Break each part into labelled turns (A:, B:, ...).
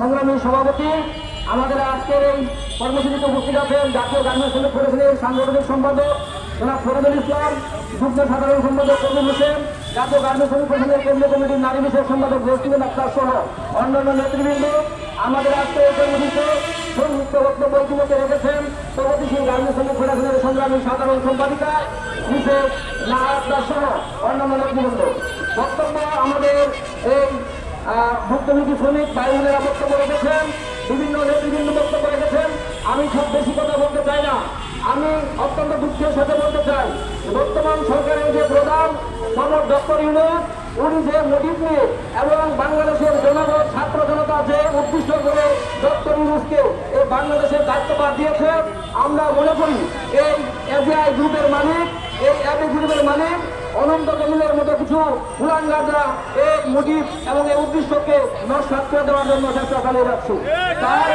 A: সংগ্রামী সভাপতি, আমাদের আজকের এই কর্মসূচিতে উপস্থিত আছেন জাতীয় গার্মেন্টস শ্রমিক ফেডারেশনের সাংগঠনিক সম্পাদক জনাব ফরিদুল ইসলাম, যুগ্ম সাধারণ সম্পাদক কবির হোসেন, জাতীয় গার্মেন্টস শ্রমিক ফেডারেশনের কেন্দ্রীয় কমিটির নারী বিষয়ক সম্পাদক জসিমেন আক্তার সহ অন্যান্য নেতৃবৃন্দ। আমাদের আজকে এই কর্মসূচিতে সংযুক্ত বক্তব্য ইতিমধ্যে রেখেছেন প্রগতিশীল গার্মেন্টস শ্রমিক ফেডারেশনের সংগ্রামী সাধারণ সম্পাদিকা মিসেস নাহার সহ অন্যান্য নেতৃবৃন্দ। বক্তব্য আমাদের এই ভুক্তভোগী শ্রমিক ভাই বোনেরা বক্তব্য রেখেছেন বিভিন্ন নেতৃবৃন্দ বক্তব্য রেখেছেন আমি সব বেশি কথা বলতে চাই না। আমি অত্যন্ত দুঃখের সাথে বলতে চাই, বর্তমান সরকারের যে প্রধান সমর ডক্টর ইউনুস উনি যে মোটিভ নিয়ে এবং বাংলাদেশের জনগণ, ছাত্র জনতা যে উদ্দিষ্ট করে ডক্টর ইউনুসকে এই বাংলাদেশের দায়িত্বভার দিয়েছে আমরা মনে করি এই এফবিআই গ্রুপের মালিক, এই অ্যাপি গ্রুপের মালিক অনন্ত জমিনের মতো কিছু হুলাঙ্গাররা এই মোটিভ এবং এই উদ্দেশ্যকে নস্বাত করে দেওয়ার জন্য চেষ্টা চালিয়ে যাচ্ছে। তার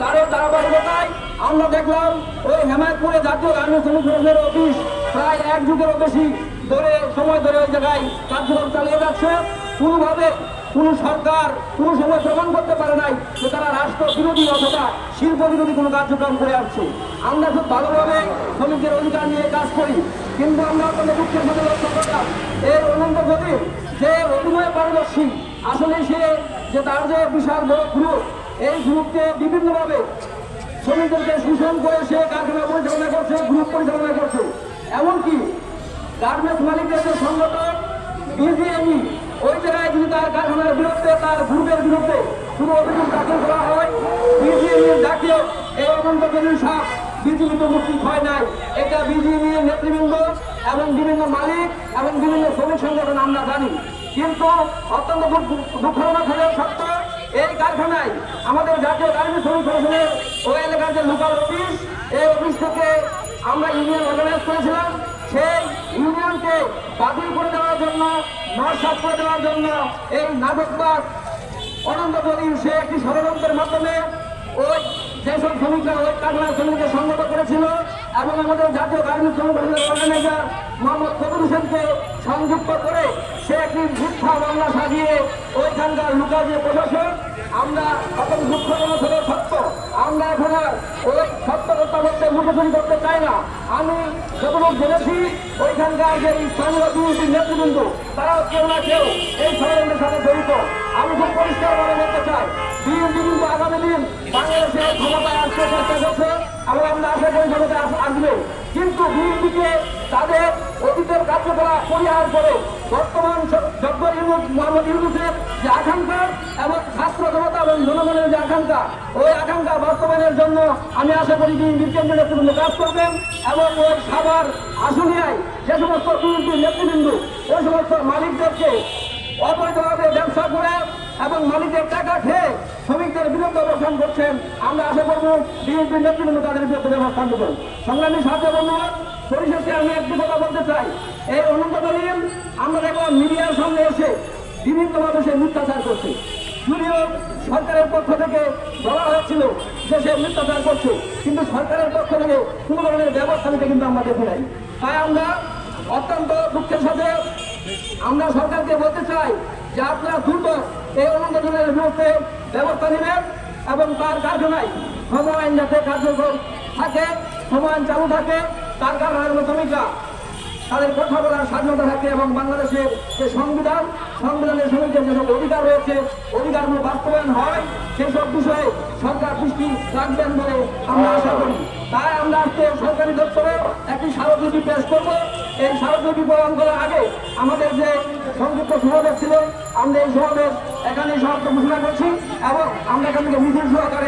A: তারও ধারাবাহিকতায় আমরা দেখলাম ওই হেমায়তপুরে জাতীয় গার্মেন্টস শ্রমিক অফিস প্রায় এক যুগেরও বেশি ধরে, সময় ধরে ওই জায়গায় কার্যক্রম চালিয়ে যাচ্ছে। কোনোভাবে কোন সরকার কোন সময় প্রমাণ করতে পারে নাই যে তারা রাষ্ট্র বিরোধী অথবা শিল্প বিরোধী কোনো কার্যক্রম করে আসছে। আমরা খুব ভালোভাবে শ্রমিকদের অধিকার নিয়ে কাজ করি। কিন্তু আমরা অত্যন্ত দুঃখের সাথে লক্ষ্য করলাম। এই অনন্ত গতির যে অভিনয় পারদর্শী, আসলে সে যে তার যে বিশাল বড় গ্রুপ, এই গ্রুপকে বিভিন্নভাবে শ্রমিকদেরকে শোষণ করে সে কারখানা পরিচালনা করছে, গ্রুপ পরিচালনা করছে। এমনকি গার্মেন্টস মালিকদের যে সংগঠন, বিজিএমই, ওই জায়গায় যদি তার কারখানার বিরুদ্ধে তার গ্রুপের বিরুদ্ধে কোনো অভিযোগ দাখিল করা হয় বিজিএমির ডাকেও এই অনন্ত জলিল সাহ বিজেপি তো মুক্তি হয় নাই। এটা বিজেপির নেতৃবৃন্দ এবং বিভিন্ন মালিক এবং বিভিন্ন শ্রমিক সংগঠন, আমরা জানি। কিন্তু অত্যন্ত দুঃখ- দুঃখজনক হলেও সত্য, এই কারখানায় আমাদের জাতীয় গার্মেন্টস শ্রমিক ফেডারেশনের ওই এলাকার যে লোকাল অফিস, এই অফিস থেকে আমরা ইউনিয়ন অর্গানাইজ করেছিলাম। সেই ইউনিয়নকে বাতিল করে দেওয়ার জন্য, নরসাত করে দেওয়ার জন্য এই নাটকবাদ অনন্ত সে একটি ষড়যন্ত্রের মাধ্যমে ওই যেসব শ্রমিকরা ওই কারখানার শ্রমিককে সংগত করেছিল এবং আমাদের জাতীয় গার্মেন্টস শ্রমিক অর্গানাইজার মোহাম্মদ কবির হোসেনকে সংযুক্ত করে সে একটি মিথ্যা মামলা সাজিয়ে ওইখানকার লোকাল যে প্রশাসন, আমরা অত্যন্ত দুঃখজনক হলে সত্য আমরা এখন আর ওই সত্য কথা বলতে করতে চাই না। আমি যতটুকু জেনেছি ওইখানকার যে স্থানীয় বিরোধী নেতৃবৃন্দ তারাও কেউ না কেউ এই ষড়যন্ত্রের সাথে জড়িত। আমি খুব পরিষ্কার ভাবে বলতে চাই, বিএনপি কিন্তু আগামী দিন বাংলাদেশে ক্ষমতায় আসতে চেষ্টা করছে এবং আমরা আশা করি ক্ষমতায় আস- আসবে। কিন্তু বিএনপিকে তাদের অতীতের কার্যকলাপ পরিহার করে বর্তমান ডক্টর ইউনুস মোহাম্মদ ইউনুসের যে আকাঙ্ক্ষা এবং ছাত্র জনতা এবং জনগণের আকাঙ্ক্ষা। ওই আকাঙ্ক্ষা বাস্তবায়নের জন্য আমি আশা করি বিএনপির নেতৃবৃন্দ কাজ করবেন এবং ওই সাভার আসুনিয়ায় যে সমস্ত বিএনপির নেতৃবৃন্দ, ওই সমস্ত মালিকদেরকে অবৈধভাবে ব্যবসা করে এবং মালিকের টাকা খেয়ে শ্রমিকদের বিরুদ্ধে অবস্থান করছেন। আমরা আশা করব বিএনপি নেতৃবৃন্দ তাদের বিরুদ্ধে ব্যবস্থা নেবেন সংগ্রামী সাহায্য বন্ধুরা, পরিশেষে আমি একটি কথা বলতে চাই। এই অনন্ত দলিল, আমরা দেখলাম মিডিয়ার সামনে এসে বিভিন্নভাবে সে মিথ্যাচার করছে। যদিও সরকারের পক্ষ থেকে বলা হয়েছিল যে সে মিথ্যাচার করছে। কিন্তু সরকারের পক্ষ থেকে কোনো ধরনের ব্যবস্থা নিতে কিন্তু আমরা দেখি নাই। তাই আমরা অত্যন্ত দুঃখের সাথে আমরা সরকারকে বলতে চাই যে আপনারা দ্রুত এই অনুমোদনের বিরুদ্ধে ব্যবস্থা নেবেন এবং তার কার্যনায় সময় যাতে কার্যক্রম থাকে, সময় চালু থাকে, তার কারণে শ্রমিকরা তাদের কথা বলার স্বাধীনতা থাকে এবং বাংলাদেশের যে সংবিধান, সংবিধানের শ্রমিকদের যেসব অধিকার রয়েছে, অধিকারগুলো বাস্তবায়ন হয়, সেসব বিষয়ে সরকার দৃষ্টি রাখবেন বলে আমরা আশা করি। তাই আমরা আজকে সরকারি দপ্তরে একটি স্মারকলিপি পেশ করব। এই স্মারকলিপি প্রদান করার আগে আমাদের যে সংযুক্ত সমাবেশ ছিল, আমরা এই সমাবেশ এখানে সমাপ্ত ঘোষণা করছি এবং আমরা এখান থেকে মিছিল সহকারে